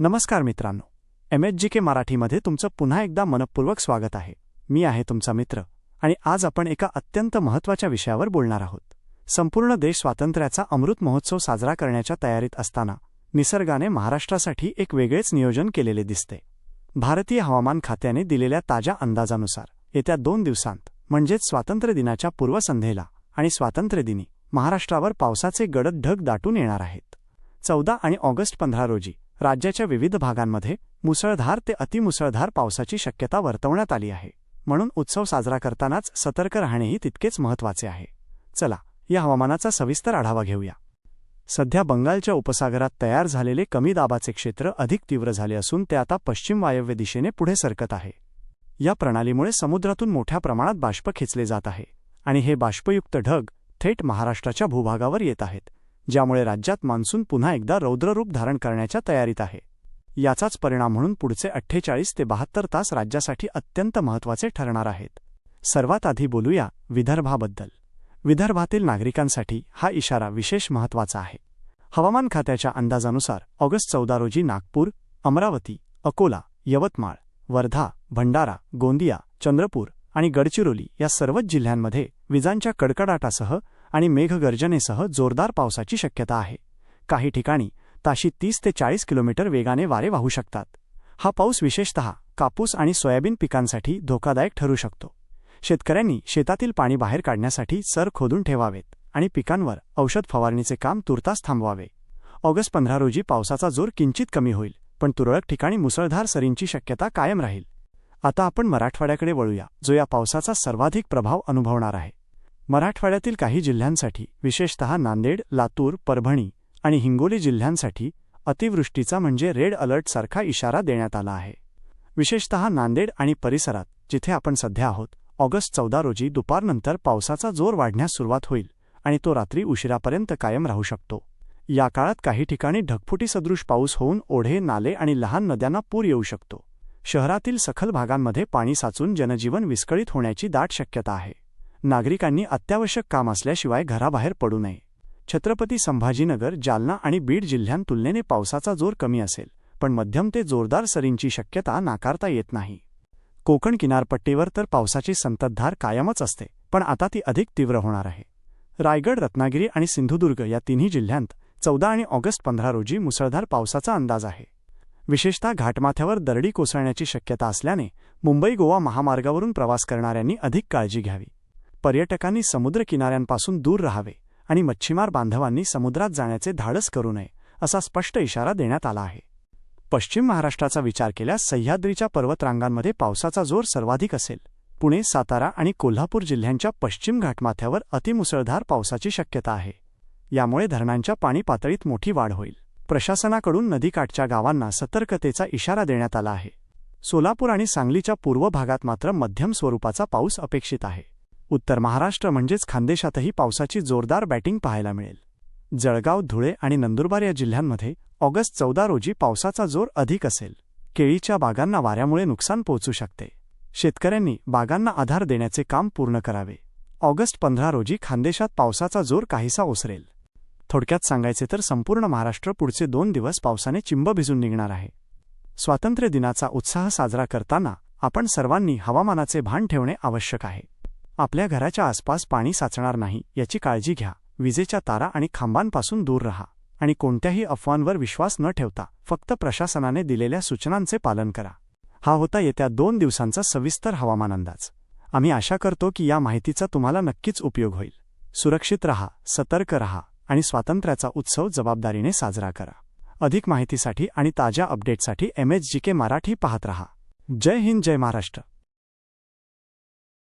नमस्कार मित्रांनो. M H G के मराठीमध्ये तुमचं पुन्हा एकदा मनपूर्वक स्वागत आहे. मी आहे तुमचा मित्र आणि आज आपण एका अत्यंत महत्त्वाच्या विषयावर बोलणार आहोत. संपूर्ण देश स्वातंत्र्याचा अमृत महोत्सव साजरा करण्याच्या तयारीत असताना निसर्गाने महाराष्ट्रासाठी एक वेगळेच नियोजन केलेले दिसते. भारतीय हवामान खात्याने दिलेल्या ताज्या अंदाजानुसार येत्या दोन दिवसांत म्हणजेच स्वातंत्र्य दिनाच्या पूर्वसंध्येला आणि स्वातंत्र्यदिनी महाराष्ट्रावर पावसाचे गडद ढग दाटून येणार आहेत. चौदा आणि ऑगस्ट पंधरा रोजी राज्याच्या विविध भागांमध्ये मुसळधार ते अतिमुसळधार पावसाची शक्यता वर्तवण्यात आली आहे. म्हणून उत्सव साजरा करतानाच सतर्क राहणेही तितकेच महत्त्वाचे आहे. चला या हवामानाचा सविस्तर आढावा घेऊया. सध्या बंगालच्या उपसागरात तयार झालेले कमी दाबाचे क्षेत्र अधिक तीव्र झाले असून ते आता पश्चिम वायव्य दिशेने पुढे सरकत आहे. या प्रणालीमुळे समुद्रातून मोठ्या प्रमाणात बाष्प खेचले जात आहे आणि हे बाष्पयुक्त ढग थेट महाराष्ट्राच्या भूभागावर येत आहेत. ज्यामुळे राज्यात मान्सून पुन्हा एकदा रौद्ररूप धारण करण्याच्या तयारीत आहे. याचाच परिणाम म्हणून पुढचे अठ्ठेचाळीस ते बहात्तर तास राज्यासाठी अत्यंत महत्त्वाचे ठरणार आहेत. सर्वात आधी बोलूया विदर्भाबद्दल. विदर्भातील नागरिकांसाठी हा इशारा विशेष महत्त्वाचा आहे. हवामान खात्याच्या अंदाजानुसार ऑगस्ट चौदा रोजी नागपूर अमरावती अकोला यवतमाळ वर्धा भंडारा गोंदिया चंद्रपूर आणि गडचिरोली या सर्वच जिल्ह्यांमध्ये विजांच्या कडकडाटासह आणि मेघगर्जनेसह जोरदार पावसाची शक्यता आहे. काही ठिकाणी ताशी तीस ते चाळीस किलोमीटर वेगाने वारे वाहू शकतात. हा पाऊस विशेषतः कापूस आणि सोयाबीन पिकांसाठी धोकादायक ठरू शकतो. शेतकऱ्यांनी शेतातील पाणी बाहेर काढण्यासाठी सर खोदून ठेवावेत आणि पिकांवर औषध फवारणीचे काम तुर्तास थांबवावे. ऑगस्ट पंधरा रोजी पावसाचा जोर किंचित कमी होईल पण तुरळक ठिकाणी मुसळधार सरींची शक्यता कायम राहील. आता आपण मराठवाड्याकडे वळूया जो या पावसाचा सर्वाधिक प्रभाव अनुभवणार आहे. मराठवाड्यातील काही जिल्ह्यांसाठी विशेषतः नांदेड लातूर परभणी आणि हिंगोली जिल्ह्यांसाठी अतिवृष्टीचा म्हणजे रेड अलर्टसारखा इशारा देण्यात आला आहे. विशेषतः नांदेड आणि परिसरात जिथे आपण सध्या आहोत ऑगस्ट चौदा रोजी दुपारनंतर पावसाचा जोर वाढण्यास सुरुवात होईल आणि तो रात्री उशिरापर्यंत कायम राहू शकतो. या काळात काही ठिकाणी ढगफुटीसदृश पाऊस होऊन ओढे नाले आणि लहान नद्यांना पूर येऊ शकतो. शहरातील सखल भागांमध्ये पाणी साचून जनजीवन विस्कळीत होण्याची दाट शक्यता आहे. नागरिकांनी अत्यावश्यक काम असल्याशिवाय घराबाहेर पडू नये. छत्रपती संभाजीनगर जालना आणि बीड जिल्ह्यांतुलनेने पावसाचा जोर कमी असेल पण मध्यम ते जोरदार सरींची शक्यता नाकारता येत नाही. कोकण किनारपट्टीवर तर पावसाची संततधार कायमच असते पण आता ती अधिक तीव्र होणार आहे. रायगड रत्नागिरी आणि सिंधुदुर्ग या तिन्ही जिल्ह्यांत चौदा आणि ऑगस्ट पंधरा रोजी मुसळधार पावसाचा अंदाज आहे. विशेषतः घाटमाथ्यावर दरडी कोसळण्याची शक्यता असल्याने मुंबई गोवा महामार्गावरून प्रवास करणाऱ्यांनी अधिक काळजी घ्यावी. पर्यटकांनी समुद्रकिनाऱ्यांपासून दूर राहावे आणि मच्छीमार बांधवांनी समुद्रात जाण्याचे धाडस करू नये असा स्पष्ट इशारा देण्यात आला आहे. पश्चिम महाराष्ट्राचा विचार केल्यास सह्याद्रीच्या पर्वतरांगांमध्ये पावसाचा जोर सर्वाधिक असेल. पुणे सातारा आणि कोल्हापूर जिल्ह्यांच्या पश्चिम घाटमाथ्यावर अतिमुसळधार पावसाची शक्यता आहे. यामुळे धरणांच्या पाणी पातळीत मोठी वाढ होईल. प्रशासनाकडून नदीकाठच्या गावांना सतर्कतेचा इशारा देण्यात आला आहे. सोलापूर आणि सांगलीच्या पूर्व भागात मात्र मध्यम स्वरूपाचा पाऊस अपेक्षित आहे. उत्तर महाराष्ट्र म्हणजेच खानदेशातही पावसाची जोरदार बॅटिंग पाहायला मिळेल. जळगाव धुळे आणि नंदुरबार या जिल्ह्यांमध्ये ऑगस्ट चौदा रोजी पावसाचा जोर अधिक असेल. केळीच्या बागांना वाऱ्यामुळे नुकसान पोहोचू शकते. शेतकऱ्यांनी बागांना आधार देण्याचे काम पूर्ण करावे. ऑगस्ट पंधरा रोजी खानदेशात पावसाचा जोर काहीसा ओसरेल. थोडक्यात सांगायचे तर संपूर्ण महाराष्ट्र पुढचे दोन दिवस पावसाने चिंब भिजून निघणार आहे. स्वातंत्र्य दिनाचा उत्साह साजरा करताना आपण सर्वांनी हवामानाचे भान ठेवणे आवश्यक आहे. आपल्या घराच्या आसपास पाणी साचणार नाही याची काळजी घ्या. विजेच्या तारा आणि खांबांपासून दूर रहा. आणि कोणत्याही अफवांवर विश्वास न ठेवता फक्त प्रशासनाने दिलेल्या सूचनांचे पालन करा. हा होता येत्या दोन दिवसांचा सविस्तर हवामान अंदाज. आम्ही आशा करतो की या माहितीचा तुम्हाला नक्कीच उपयोग होईल. सुरक्षित रहा सतर्क रहा आणि स्वातंत्र्याचा उत्सव जबाबदारीने साजरा करा. अधिक माहितीसाठी आणि ताज्या अपडेटसाठी M H G K Marathi पाहत रहा. जय हिंद जय महाराष्ट्र.